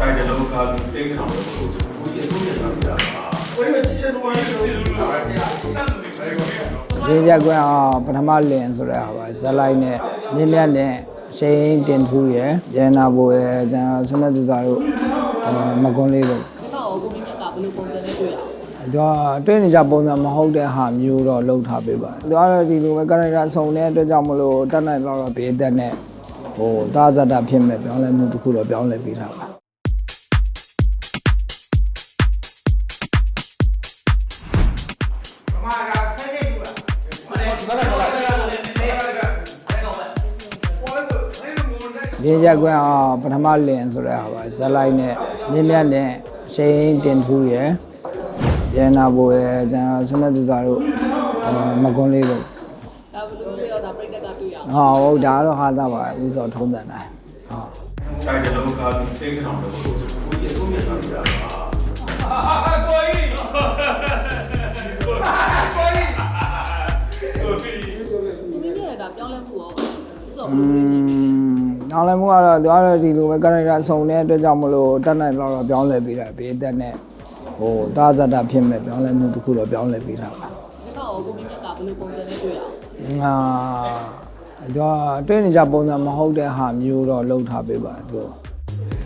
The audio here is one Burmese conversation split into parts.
တိုင်တလုံးကားပြီးတိတ်ထောင်လို့ဆိုဘူးဒီအဆုံးပြန်လာကြတာဝိုင်းချစ်လို့ရလို့ဒီရက်ကွန်းအောင်ပထမလင်ဆိုတဲ့ဟာပါဇလိုက်နဲ့မြင်းမြတ်နဲ့ရှိန်တင်ထူးရယ်ရန်နာဘိုရယ်ကျန်ဆွမ်းသူစာတို့မကွန်းလေးတို့ဒီကောင်ကိုကိုမြင့်မြတ်ကဘယ်လိုပုံစံနဲ့တွေ့ရအောင်သူကတွေ့နေကြပုံစံမဟုတ်တဲ့ဟာမျိုးတော့လှုပ်ထားပေးပါသူကတော့ဒီလိုပဲကာရိုက်တာစုံတဲ့အတွက်ကြောင့်မလို့တတ်နိုင်တော့တော့ဘေးသက်နဲ့ဟိုသာဇတာဖြစ်မဲ့ပြောင်းလဲမှုတစ်ခုတော့ပြောင်းလဲပေးထားပါ ဒီရက်ကွန်းအောင်ပထမလင်ဆိုတဲ့ဟာပါဇလိုက်နဲ့မြင်းမြတ်နဲ့ရှိန်တင်ထူးရယ်ရန်နာဘိုရယ်ကျန်ဆွမ်းသူစာတို့မကွန်းလေးတို့ဒါဘယ်လိုတွေ့ရတာပြိတ္တကတွေ့ရအောင်ဟာဟုတ်ဒါကတော့ဟာသားပါဥစောထုံးစံတိုင်းဟုတ်တိုင်တလုံးကားပြီးတိတ်ထောင်လို့ဆိုဘူးဒီအဆုံးပြန်လာကြတာကိုမြင့်မြတ်ကပြောင်းလဲမှုရောဥစ္စာ อืมနောက်လည်းမှုကတော့သူကတော့ဒီလိုပဲကာရိုက်တာစုံတဲ့အတွက်ကြောင့်မလို့တတ်နိုင်တော့တော့ပြောင်းလဲပေးတာဘေးသက်နဲ့ဟိုသာဇတာဖြစ်မဲ့ပြောင်းလဲမှုတစ်ခုတော့ပြောင်းလဲပေးထားပါဒီကောင်ကိုကိုမြင့်မြတ်ကဘယ်လိုပုံစံနဲ့တွေ့ရအောင်ငါတော့တွေ့နေကြပုံစံမဟုတ်တဲ့ဟာမျိုးတော့လှုပ်ထားပေးပါသူ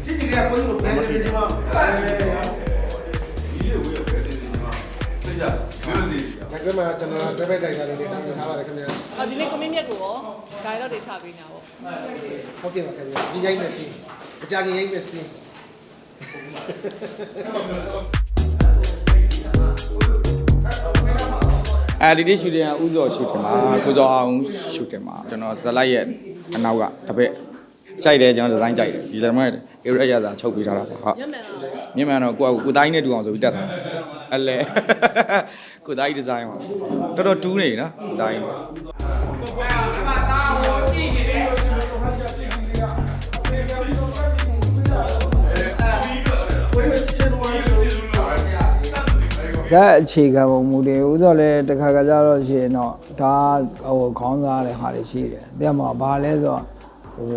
ဒီလိုဝေးရခဲ့တဲ့ဒီမှာသိ ငါကမှကျွန်တော်တွဲပဲတိုက်တာလေးတွေတောင်းထားပါတယ်ခင်ဗျာအော်ဒီနေ့ကိုမြင့်မြတ်ကိုရောဂိုင်တော့တွေချပေးနေတာပေါ့ဟုတ်ကဲ့ပါခင်ဗျာဒီရိုက်မယ်စီအကြကြီးရိုက်မယ်စီအဲဒီဒီရှူတင်ကဥဇော်ရှူတင်မှာကိုဇော်အောင်ရှူတင်မှာကျွန်တော်ဇလိုက်ရဲ့အနောက်ကတပည့်ကြိုက်တယ်ကျွန်တော်ဒီဇိုင်းကြိုက်တယ်ဒီလည်းမဲ့ area ရစာချုပ်ပေးထားတာပေါ့ဟုတ်ညက်မှန်ကမြင်မှန်တော့ကိုကကိုတိုင်းနဲ့တူအောင်ဆိုပြီးတက်တာ အလဲကိုတိုင်းဒီဇိုင်းမှာတော်တော်တူးနေနော်ကိုတိုင်းဇက်အခြေခံပုံမူတွေဥသောလည်းတစ်ခါကကြတော့ရှိရင်တော့ဒါဟိုခေါင်းစားတဲ့ဟာတွေရှိတယ်တဲ့မှာဘာလဲဆိုတော့ဟို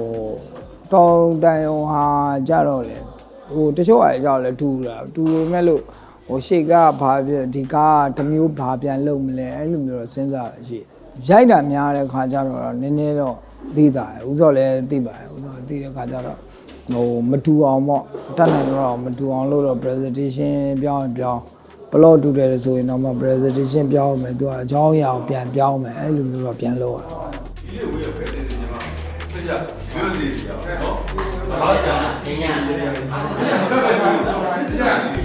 တောင်တန်ုံဟာကြတော့လေဟိုတချို့အရာကြောင့်လည်းတူတာတူပေမဲ့လို့ ဟိုရှေ့ကဘာဖြစ်ဒီကားတစ်မျိုးဘာပြန်လုံမလဲအဲ့လိုမျိုးတော့စဉ်းစားရရှိတယ်ရိုက်တာများတဲ့ခါကျတော့နည်းနည်းတော့သိတာဥသောလည်းသိပါတယ်ဥသောသိတဲ့ခါကျတော့ဟိုမတူအောင်ပေါ့တတ်နိုင်တော့မတူအောင်လို့တော့ presentation ပြောင်းရင်ပြောင်းဘလော့တူတယ်ဆိုရင်တော့မှ presentation ပြောင်းမယ်သူကအကြောင်းအရာကိုပြန်ပြောင်းမယ်အဲ့လိုမျိုးတော့ပြန်လုပ်ရအောင်ဒီလိုဝေးရခဲ့တဲ့ဒီမှာသိကြဘယ်လိုဒီနော်ဘာသာညာဆင်းရဲ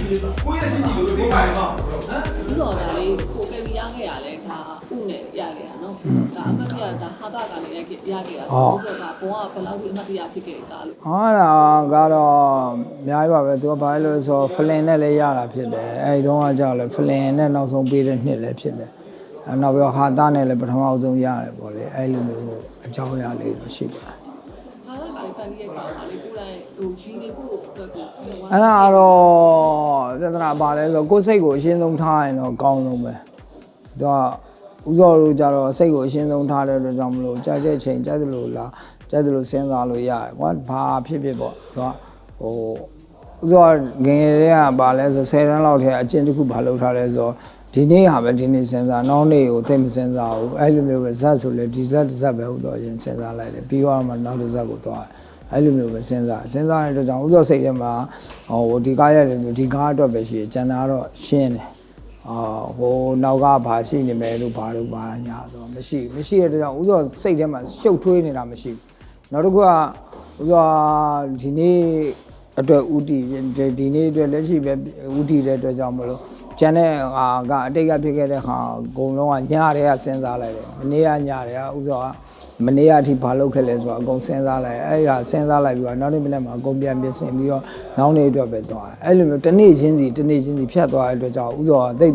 ကိုယ့်ရဲ့ချင်းဒီလိုဒီပါမှာဟမ်ဥစ္စာဒါလေးကိုကယ်ရီရခဲ့ရလဲဒါဥနဲ့ရခဲ့တာနော်ဒါအမှတ်ရဒါဟာတာကနေရခဲ့ရခဲ့တာဥစ္စာကဘုံကဘယ်လောက်ဒီအမှတ်တရဖြစ်ခဲ့တာလို့ဟောတာကတော့အများကြီးပါပဲသူကဘာလို့လဲဆိုတော့ flin နဲ့လည်းရတာဖြစ်တယ်အဲဒီတော့ကကြောက်လဲ flin နဲ့နောက်ဆုံးပေးတဲ့နှစ်လည်းဖြစ်တယ်အဲနောက်ပြီးတော့ဟာတာနဲ့လည်းပထမအဆုံးရတယ်ပေါ့လေအဲ့လိုမျိုးအကြောင်းအရာလေးတော့ရှိပါတယ် ဟာတာကနေဖန်ပြီးရခဲ့တာလေကိုယ်တိုင်ဟိုဒီနေဖို့ အတွက်ကိုအဲ့ဒါကတော့ပြဿနာပါလဲဆိုတော့ကိုယ်စိတ်ကိုအရှင်းဆုံးထားရင်တော့အကောင်းဆုံးပဲသူကဥစောတို့ကြတော့စိတ်ကိုအရှင်းဆုံးထားတဲ့အတွက်ကြောင့်မလို့ကြာတဲ့ချိန်ကြာတယ်လို့လားကြာတယ်လို့စဉ်းစားလို့ရတယ်ကွာဘာဖြစ်ဖြစ်ပေါ့သူကဟိုဥစောငယ်ငယ်လေးကပါလဲဆို10တန်းလောက်ထဲအကျင့်တစ်ခုဘာလုပ်ထားလဲဆိုတော့ဒီနေ့ဟာပဲဒီနေ့စဉ်းစားနောက်နေ့ကိုသိမစဉ်းစားဘူးအဲ့လိုမျိုးပဲဇက်ဆိုလေဒီဇက်တစ်ဇက်ပဲဟုတ်တော့ရင်စဉ်းစားလိုက်တယ်ပြီးတော့မှနောက်တစ်ဇက်ကိုသွားတယ် အဲ့လိုမျိုးပဲစဉ်းစားစဉ်းစားတဲ့အတွက်ကြောင့်ဥစ္စာစိတ်ထဲမှာဟိုဒီကားရတယ်ဆိုဒီကားအတွက်ပဲရှိတယ်ကျန်တာတော့ရှင်းတယ်အာဟိုနောက်ကဘာရှိနေမယ်လို့ဘာလို့ဘာညာဆိုတော့မရှိဘူးမရှိတဲ့အတွက်ကြောင့်ဥစ္စာစိတ်ထဲမှာရှုပ်ထွေးနေတာမရှိဘူးနောက်တစ်ခုကဥစ္စာဒီနေ့အတွက်ဥတီဒီနေ့အတွက်လက်ရှိပဲဥတီတဲ့အတွက်ကြောင့်မလို့ကျန်တဲ့ဟာကအတိတ်ကဖြစ်ခဲ့တဲ့ဟာအကုန်လုံးကညားတွေကစဉ်းစားလိုက်တယ်မနေ့ကညားတွေကဥစ္စာက မနေ့ကအထိဘာလုပ်ခဲ့လဲဆိုတော့အကုန်စဉ်းစားလိုက်အဲ့ဒါစဉ်းစားလိုက်ပြီးတော့နောက်နေ့မနေ့မှာအကုန်ပြန်ပြင်ဆင်ပြီးတော့နောက်နေ့အတွက်ပဲသွားတယ်အဲ့လိုမျိုးတစ်နေ့ချင်းစီတစ်နေ့ချင်းစီဖြတ်သွားတဲ့အတွက်ကြောင့်ဥစ္စာကတိတ်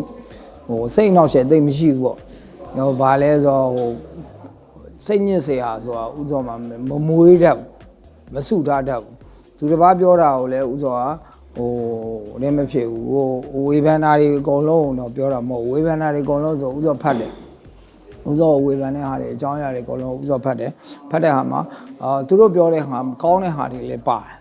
ဟိုစိတ်နှောက်ရှက်တိတ်မရှိဘူးပေါ့ဟိုဘာလဲဆိုတော့ဟိုစိတ်ညစ်စရာဆိုတာဥစ္စာမှာမမွေးတတ်ဘူးမဆုထားတတ်ဘူးသူတစ်ပါးပြောတာကိုလည်းဥစ္စာကဟိုလည်းမဖြစ်ဘူးဟိုဝေဖန်တာတွေအကုန်လုံးတော့ပြောတာမဟုတ်ဝေဖန်တာတွေအကုန်လုံးဆိုဥစ္စာဖတ်တယ် ဥစောဝေဖန်တဲ့ဟာတွေအကြောင်းအရာတွေအကုန်လုံးဥစောဖတ်တယ်ဖတ်တဲ့ဟာမှာအာသူတို့ပြောတဲ့ဟာကောင်းတဲ့ဟာတွေလည်းပါတယ်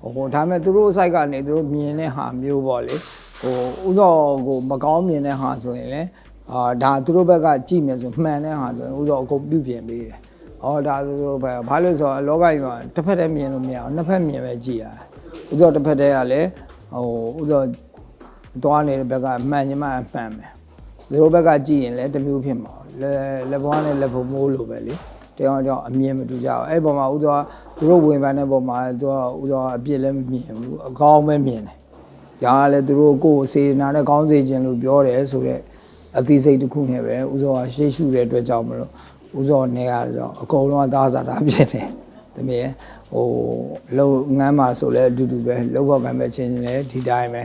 ဟဟိုဒါပေမဲ့သူတို့ site ကနေသူတို့မြင်တဲ့ဟာမျိုးပေါ့လေဟိုဥသောကိုမကောင်းမြင်တဲ့ဟာဆိုရင်လည်းအာဒါသူတို့ဘက်ကကြည့်မယ်ဆိုမှန်တဲ့ဟာဆိုရင်ဥသောအကုန်ပြုပြင်ပေးတယ်။အော်ဒါသူတို့ဘက်ဘာလို့ဆိုတော့လောကကြီးမှာတစ်ဖက်တည်းမြင်လို့မရအောင်နှစ်ဖက်မြင်ပဲကြည့်ရတယ်။ဥသောတစ်ဖက်တည်းကလည်းဟိုဥသောသွားနေတဲ့ဘက်ကမှန်ညမမှန်မယ်။ သူတို့ဘက်ကကြည့်ရင်လည်းတစ်မျိုးဖြစ်မှာ။လက်လက်ဘွားနဲ့လက်ဖို့မိုးလိုပဲလေ။တရားကြောင့်အမြင်မတူကြဘူး။အဲ့ပေါ်မှာဥသောသူတို့ဝင်ပန်းတဲ့ပေါ်မှာသူကဥသောအပြစ်လည်းမမြင်ဘူး။အကောင်းပဲမြင်တယ်။ဒါကလည်းသူတို့ကိုယ်ကိုစေနာနဲ့ကောင်းစေခြင်းလို့ပြောတယ်ဆိုတော့အသိစိတ်တစ်ခုနဲ့ပဲဥစောကရှေ့ရှုတဲ့အတွက်ကြောင့်မလို့ဥစောနဲ့ကတော့အကုန်လုံးကသားစားတာဖြစ်တယ်။တမီးဟိုလုံငန်းမှာဆိုလဲအတူတူပဲလုံဘောက်ကံပဲချင်းချင်းလဲဒီတိုင်းပဲ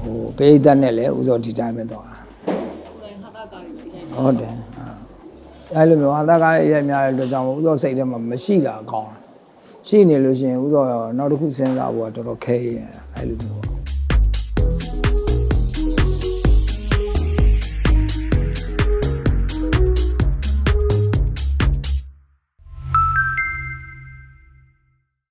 ဟိုပိဋကတ်နဲ့လည်းဥစောဒီတိုင်းပဲတော့ကိုယ်တိုင်ဟာတာကားတွေရိုက် ဟုတ်တယ်အဲ့လိုမျိုးအသက်ကားရဲ့အရေးများတဲ့အတွက်ကြောင့်ဥစောစိတ်ထဲမှာမရှိတာအကောင်းရှိနေလို့ရှိရင်ဥစောနောက်တစ်ခုစဉ်းစားဖို့ကတော်တော်ခဲရင်အဲ့လိုမျိုး